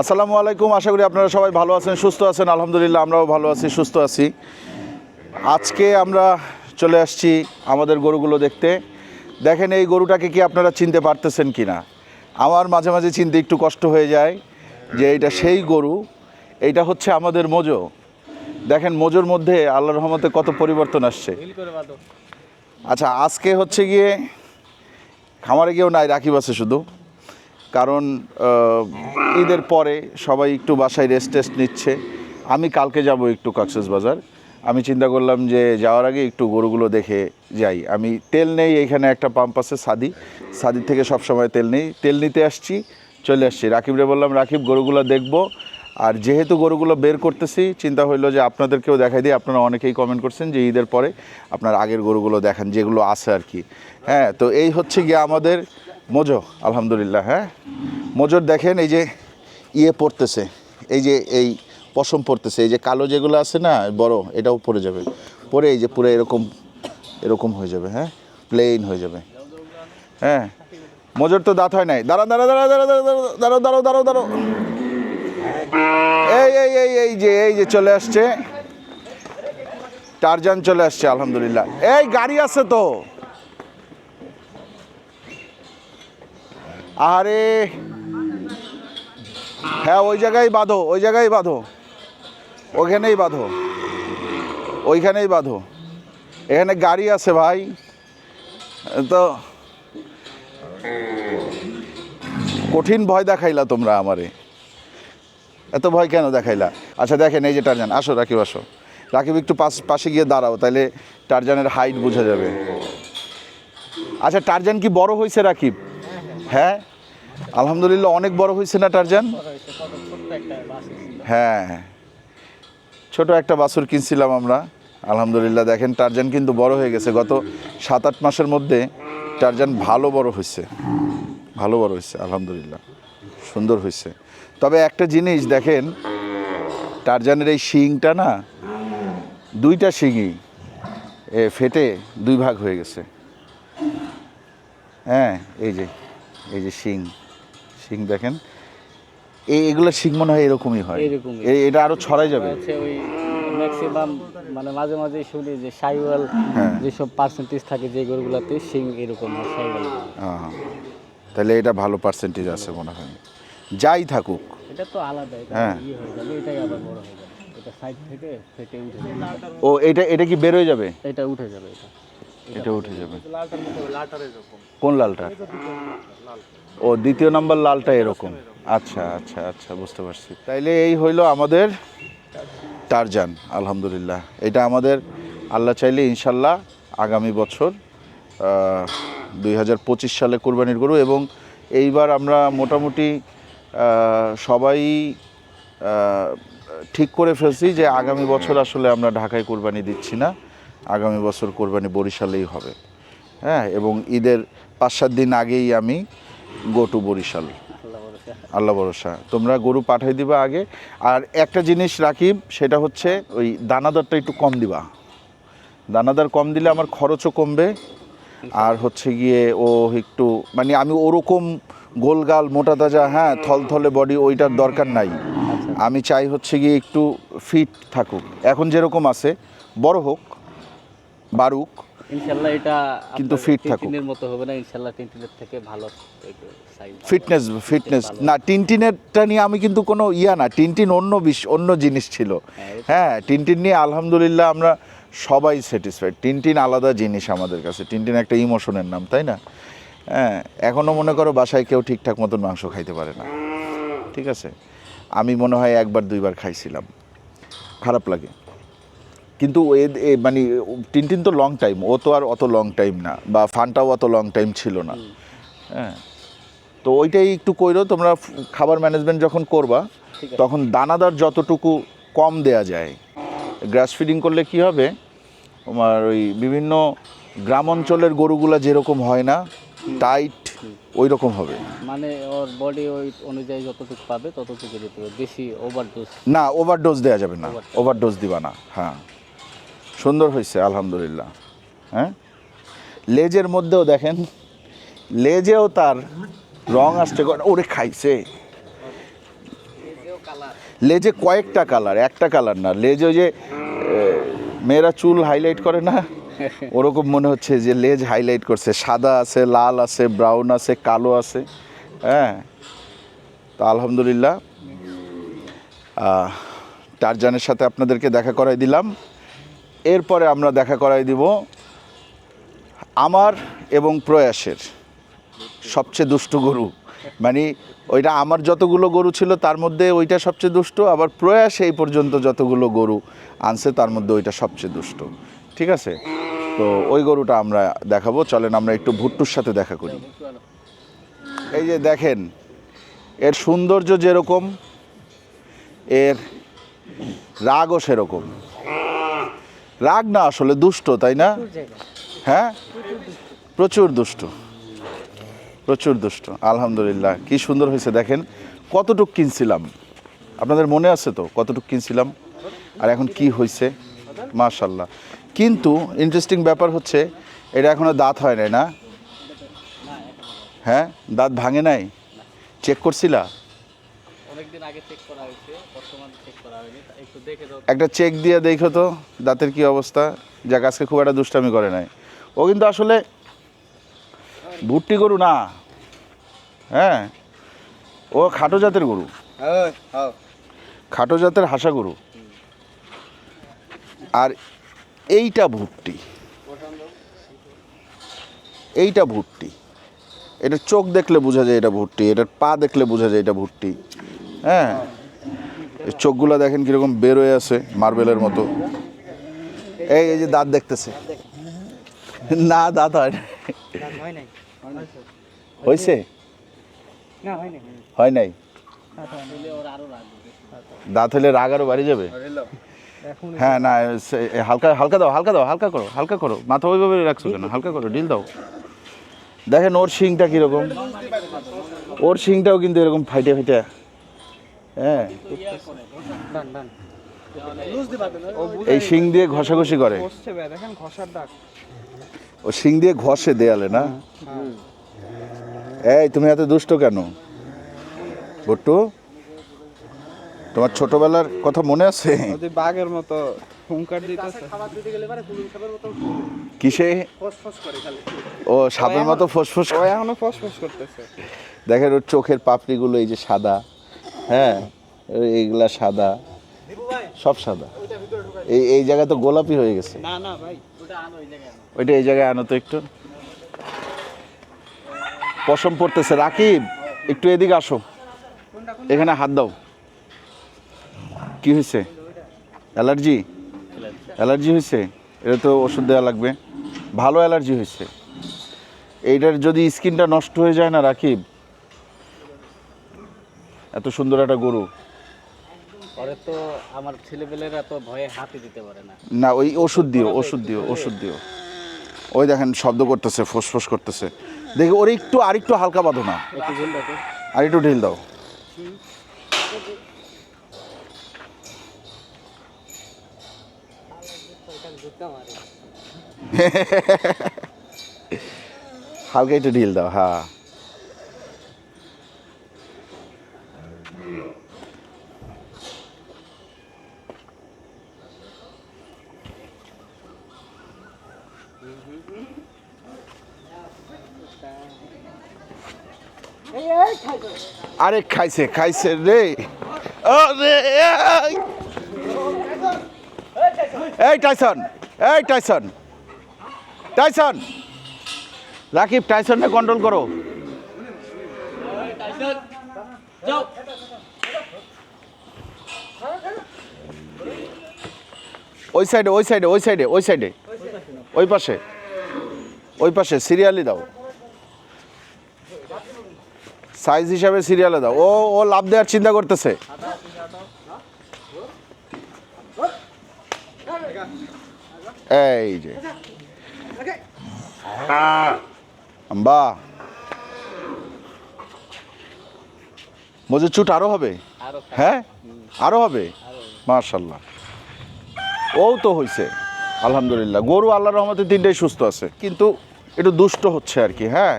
আসসালামু আলাইকুম, আশা করি আপনারা সবাই ভালো আছেন, সুস্থ আছেন। আলহামদুলিল্লাহ, আমরাও ভালো আছি, সুস্থ আছি। আজকে আমরা চলে আসছি আমাদের গরুগুলো দেখতে। দেখেন এই গরুটাকে কি আপনারা চিনতে পারতেছেন কি না আমার মাঝে মাঝে চিনতে একটু কষ্ট হয়ে যায় যে এটা সেই গরু এইটা হচ্ছে আমাদের মোজো। দেখেন মোজোর মধ্যে আল্লাহ রহমতে কত পরিবর্তন আসছে। আচ্ছা আজকে হচ্ছে গিয়ে খামারে গিয়েও নাই, রাকিব আছে শুধু। কারণ ঈদের পরে সবাই একটু বাসায় রেস্ট টেস্ট নিচ্ছে। আমি কালকে যাব একটু কক্সেস বাজার। আমি চিন্তা করলাম যে যাওয়ার আগে একটু গরুগুলো দেখে যাই। আমি তেল নেই, এখানে একটা পাম্প আছে সাদি। সাদির থেকে সব সময় তেল নেই। তেল নিতে আসছি, চলে আসছি। রাকিবরে বললাম, রাকিব, গরুগুলো দেখব। আর যেহেতু গরুগুলো বের করতেছি, চিন্তা হইল যে আপনাদেরকেও দেখাই দিই। আপনারা অনেকেই কমেন্ট করছেন যে ঈদের পরে আপনার আগের গরুগুলো দেখান, যেগুলো আছে আর কি। হ্যাঁ তো এই হচ্ছে গিয়ে আমাদের মোজো, আলহামদুলিল্লাহ হ্যাঁ? মোজোর দেখেন, এই যে ইয়ে পড়তেছে, এই যে এই পশম পড়তেছে, এই যে কালো যেগুলো আছে না, বড়, এটাও পড়ে যাবে। পরে এই যে পুরো এরকম এরকম হয়ে যাবে হ্যাঁ? প্লেন হয়ে যাবে। হ্যাঁ? মোজোর তো দাঁত হয় নাই। দাঁড়া দাঁড়া দাঁড়া দাঁড়া দাঁড়া দাঁড়াও দাঁড়াও দাঁড়াও এই এই এই এই যে এই যে চলে আসছে। টারজান চলে আসছে, আলহামদুলিল্লাহ। এই, গাড়ি আছে তো। আরে হ্যাঁ ওই জায়গায় বাঁধো, ওই জায়গায় বাঁধো। ওইখানেই বাঁধো। ওইখানেই বাঁধো। এখানে গাড়ি আছে ভাই। তো কঠিন ভয় দেখাইলা তোমরা আমারে। এত ভয় কেন দেখাইলা? আচ্ছা দেখেন, এই যে টারজান, আসো, রাকিব আসো। রাকিব, একটু পাশ, পাশে গিয়ে দাঁড়াও তাহলে টারজানের হাইট বোঝা যাবে। আচ্ছা টারজান কি বড় হয়েছে রাকিব? হ্যাঁ? আলহামদুলিল্লাহ অনেক বড় হয়েছে না টারজান? হ্যাঁ ছোট একটা বাছুর কিনছিলাম আমরা। আলহামদুলিল্লাহ দেখেন টারজান কিন্তু বড় হয়ে গেছে। গত সাত আট মাসের মধ্যে টারজান ভালো বড় হয়েছে। ভালো বড় হয়েছে আলহামদুলিল্লাহ। সুন্দর হয়েছে। তবে একটা জিনিস দেখেন টারজানের এই শিংটা না দুইটা শিংই এ ফেটে দুই ভাগ হয়ে গেছে। হ্যাঁ এই যে এই যে শিং। শিং দেখেন। এই এগুলো শিং মনে হয় এরকমই হয়। এটা আরও ছড়াই যাবে। ওই ম্যাক্সিমাম মানে মাঝে মাঝে শুনি যে সাইওয়াল হ্যাঁ। যেসব পার্সেন্টেজ থাকে যে গরুগুলোতে সিং এরকম হয় সাইওয়াল। তাহলে এটা ভালো পার্সেন্টেজ আছে মনে হয়। যাই থাকুক। এটা তো আলাদা হ্যাঁ। এটাই আবার বড় হয়ে যাবে। এটা সাইড থেকে ফেটে উঠে ও এটা এটা কি বের হয়ে যাবে? এটা উঠে যাবে এটা। এটা উঠে যাবে। কোন লালটা ও দ্বিতীয় নাম্বার লালটা এরকম। আচ্ছা আচ্ছা আচ্ছা বুঝতে পারছি। তাইলে এই হইল আমাদের টারজান আলহামদুলিল্লাহ। এটা আমাদের আল্লাহ চাইলে ইনশাল্লাহ আগামী বছর দুই হাজার পঁচিশ সালে কোরবানির গরু এবং এইবার আমরা মোটামুটি সবাই ঠিক করে ফেলছি যে আগামী বছর আসলে আমরা ঢাকায় কোরবানি দিচ্ছি না। আগামী বছর কোরবানি বরিশালেই হবে। হ্যাঁ এবং ঈদের পাঁচ সাত দিন আগেই আমি গো টু বরিশাল। আল্লাহ ভরসা। তোমরা গরু পাঠাই দিবা আগে। আর একটা জিনিস রাখিব সেটা হচ্ছে ওই দানাদারটা একটু কম দিবা। দানাদার কম দিলে আমার খরচও কমবে। আর হচ্ছে গিয়ে ও একটু মানে আমি ওরকম গোলগাল মোটা তাজা হ্যাঁ থলথলে বডি ওইটার দরকার নাই। আমি চাই হচ্ছে গিয়ে একটু ফিট থাকুক। এখন যেরকম আছে বড় হোক বারুক। ইনশাল্লাহ এটা কিন্তু ফিট থাকুক। টিনটিনের মতো হবে না ইনশাল্লাহ টিনটিনের থেকে ভালো সাইজ ফিটনেস ফিটনেস না টিনটিনেরটা নিয়ে আমি কিন্তু কোনো ইয়া না টিনটিন অন্য বিষ অন্য জিনিস ছিল। হ্যাঁ টিনটিন নিয়ে আলহামদুলিল্লাহ আমরা সবাই স্যাটিসফাইড টিনটিন আলাদা জিনিস আমাদের কাছে। টিনটিন একটা ইমোশনের নাম তাই না? হ্যাঁ এখনও মনে করো বাসায় কেউ ঠিকঠাক মতন মাংস খাইতে পারে না। ঠিক আছে? আমি মনে হয় একবার দুইবার খাইছিলাম। খারাপ লাগে। কিন্তু এ- মানে টিনটিন তো লং টাইম ও তো আর অত লং টাইম না বা ফানটাও অত লং টাইম ছিল না। হ্যাঁ। তো ওইটাই একটু কইরো তোমরা খাবার ম্যানেজমেন্ট যখন করবা তখন দানাদার যতটুকু কম দেয়া যায়। গ্রাস ফিডিং করলে কি হবে? তোমার ওই বিভিন্ন গ্রাম অঞ্চলের গরুগুলা যেরকম হয় না টাইট ওই রকম হবে। মানে ওর বডি ওই অনুযায়ী যতটুকু পাবে ততটুকু দিতে হবে। বেশি ওভারডোজ না ওভারডোজ দেওয়া যাবে না। ওভারডোজ দিবা না হ্যাঁ। সুন্দর হয়েছে, আলহামদুলিল্লাহ। হ্যাঁ? লেজের মধ্যেও দেখেন, লেজেও তার রং আসছে ওরে খাইছে। লেজে কয়েকটা কালার, একটা কালার না, লেজে যে মেয়েরা চুল হাইলাইট করে না? ওরকম মনে হচ্ছে যে লেজ হাইলাইট করছে। সাদা আছে, লাল আছে ব্রাউন আছে, কালো আছে হ্যাঁ? তা আলহামদুলিল্লাহ। টারজানের সাথে আপনাদেরকে দেখা করাই দিলাম। এরপরে আমরা দেখা করাই দিব আমার এবং প্রয়াসের সবচেয়ে দুষ্টু গরু। মানে ওইটা আমার যতগুলো গরু ছিল তার মধ্যে ওইটা সবচেয়ে দুষ্ট, আবার প্রয়াস এই পর্যন্ত যতগুলো গরু আনছে তার মধ্যে ওইটা সবচেয়ে দুষ্ট। ঠিক আছে? তো ওই গরুটা আমরা দেখাবো। চলেন আমরা একটু ভুট্টুর সাথে দেখা করি। এই যে দেখেন, এর সৌন্দর্য যেরকম, এর রাগও সেরকম। রাগ না আসলে দুষ্ট তাই না? হ্যাঁ? প্রচুর দুষ্ট। প্রচুর দুষ্ট। আলহামদুলিল্লাহ কি সুন্দর হয়েছে দেখেন। কতটুক কিনছিলাম? আপনাদের মনে আছে তো কতটুক কিনছিলাম? আর এখন কি হয়েছে? মাশাল্লাহ কিন্তু ইন্টারেস্টিং ব্যাপার হচ্ছে এটা এখনও দাঁত হয় নাই না? হ্যাঁ? দাঁত ভাঙে নাই? চেক করছিলা? অনেকদিন আগে চেক করা হয়েছে বর্তমানে চেক করা হয়নি। একটু দেখে দাও। একটা চেক দিয়ে দেখো তো দাঁতের কি অবস্থা? যাক আজকে খুব একটা দুষ্টামি করে নাই। ও কিন্তু আসলে ভুট্টি গরু না। হ্যাঁ? ও খাটো জাতের গরু। খাটো জাতের হাসা গরু। আর এইটা ভুট্টি। এইটা ভুট্টি। এটা চোখ দেখলে বোঝা যায় এটা ভুট্টি এটার পা দেখলে বোঝা যায় এটা ভুট্টি। হ্যাঁ। এই চোখগুলো দেখেন কীরকম বের হয়ে আছে মার্বেলের মতো। এই এই যে দাঁত দেখতেছে। না দাঁত হয় না। হয়েছে হয় নাই? দাঁত হলে রাগ আরও বাড়ি যাবে। হ্যাঁ না হালকা হালকা দাও হালকা দাও হালকা করো হালকা করো। মাথা ওইভাবে রাখছো কেন? হালকা করো ডিল দাও। দেখেন ওর শিংটা কীরকম। ওর শিংটাও কিন্তু এরকম ফাইটে ফাইটে হ্যাঁ। এই শিং দিয়ে ঘষাঘষি করে। ও শিং দিয়ে ঘষে দেয়ালে না? এই তুমি এত দুষ্ট কেন? বট্টু তোমার ছোটবেলার কথা মনে আছে? বাঘের মতো হুঙ্কার দিতেছে। কিসে? ও সাপের মতো ফোসফোস এখনও ফসফস করতেছে। দেখেন ওর চোখের পাপড়িগুলো এই যে সাদা। হ্যাঁ এইগুলা সাদা। সব সাদা। এই এই জায়গা তো গোলাপি হয়ে গেছে। না না ভাই ওটা আনো ওই জায়গায় ওইটা এই জায়গায় আনো তো একটু। পশম পড়তেছে। রাকিব একটু এদিকে আসো। এখানে হাত দাও। কি হয়েছে? অ্যালার্জি? অ্যালার্জি। হয়েছে? এটা তো ওষুধ দেওয়া লাগবে। ভালো অ্যালার্জি হয়েছে। এইটার যদি স্কিনটা নষ্ট হয়ে যায় না রাকিব এত সুন্দর একটা গরু। পরে তো আমার ছেলেপেলেরা তো ভয়ে হাতে দিতে পারে না। না ওই ওষুধ দিও ওষুধ দিও ওষুধ দিও। ওই দেখেন শব্দ করতেছে ফোসফোস করতেছে। দেখি ওর একটু আর একটু হালকা বাঁধো না। আর একটু ঢিল দাও। হালকা একটু ঢিল দাও হ্যাঁ। আরে খাইছে খাইছে রে! এই। টাইসন এই টাইসন। টাইসন। রাকিব, টাইসনকে কন্ট্রোল করো। ওই সাইডে ওই সাইডে ওই সাইডে ওই সাইডে ওই পাশে। ওই পাশে, সিরিয়ালি দাও। সাইজ হিসাবে সিরিয়ালে দাও। ও ও লাভ দেওয়ার চিন্তা করতেছে। এই যে। বা মজুর চুট আরও হবে? হ্যাঁ? আরও হবে? মার্শাল্লাহ ও তো হয়েছে আলহামদুলিল্লাহ। গরু আল্লাহর রহমতে তিনটাই সুস্থ আছে। কিন্তু একটু দুষ্ট হচ্ছে আর কি হ্যাঁ?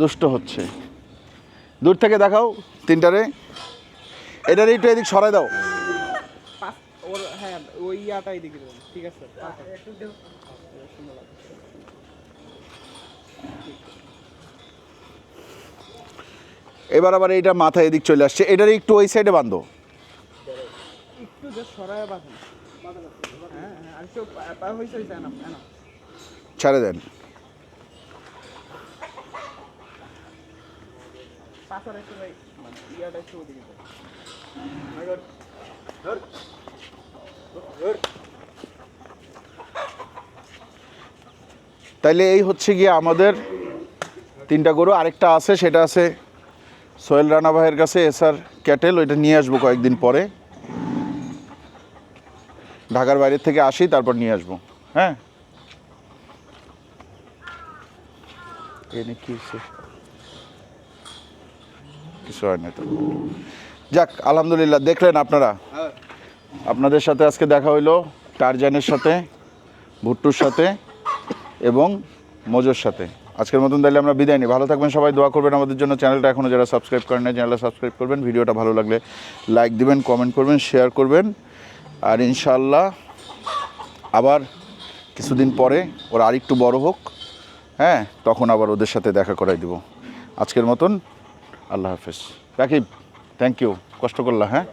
দুষ্ট হচ্ছে। দূর থেকে দেখাও তিনটারে। এটার একটু এদিক সরাই দাও। এবার আবার এইটা মাথা এদিক চলে আসছে। এটার একটু ওই সাইডে বাঁধো। একটু দেন। পাঁচার একটু ভাই মানে ইয়াটা একটু ওদিকে তাইলে এই হচ্ছে গিয়ে আমাদের তিনটা গরু আরেকটা আছে সেটা আছে সোহেল রানা ভাইয়ের কাছে এসআর ক্যাটেল ওইটা নিয়ে আসব কয়েকদিন পরে। ঢাকার বাইরে থেকে আসি তারপর নিয়ে আসব। হ্যাঁ? এনে কি? কিছু হয় না তো। যাক আলহামদুলিল্লাহ দেখলেন আপনারা। আপনাদের সাথে আজকে দেখা হইল টারজানের সাথে ভুট্টুর সাথে এবং মজোর সাথে। আজকের মতন তাহলে আমরা বিদায় নিই। ভালো থাকবেন সবাই দোয়া করবেন আমাদের জন্য। চ্যানেলটা এখনও যারা সাবস্ক্রাইব করেন না চ্যানেলটা সাবস্ক্রাইব করবেন। ভিডিওটা ভালো লাগলে লাইক দিবেন কমেন্ট করবেন শেয়ার করবেন। আর ইনশাল্লাহ আবার কিছুদিন পরে ওরা আরেকটু বড় হোক হ্যাঁ তখন আবার ওদের সাথে দেখা করাই দিব। আজকের মতন আল্লাহ হাফেজ। রাকিব থ্যাংক ইউ কষ্ট করলা হ্যাঁ?